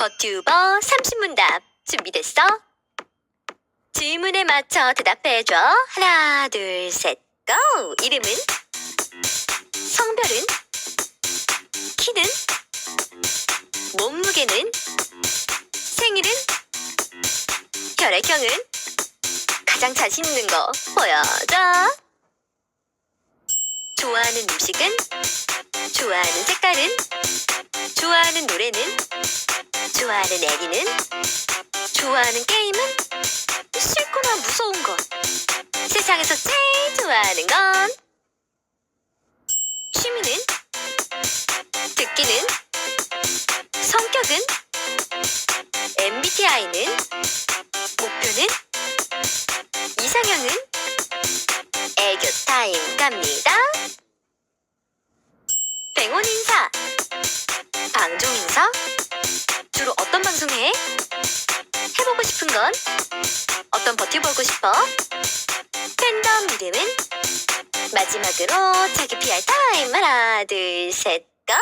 버튜버 30문답 준비됐어? 질문에 맞춰 대답해줘. 하나, 둘, 셋, 고! 이름은? 성별은? 키는? 몸무게는? 생일은? 혈액형은? 가장 자신 있는 거 보여줘. 좋아하는 음식은? 좋아하는 색깔은? 좋아하는 노래는? 좋아하는 게임은? 싫거나 무서운 것. 세상에서 제일 좋아하는 건? 취미는? 듣기는? 성격은? MBTI는? 목표는? 이상형은? 애교 타임 갑니다. 백원 인사. 방종 인사? 주로 어떤 방송 해? 해보고 싶은 건? 어떤 버텨보고 싶어? 팬덤 이름은? 마지막으로 자기 PR 타임 하나 둘셋 고!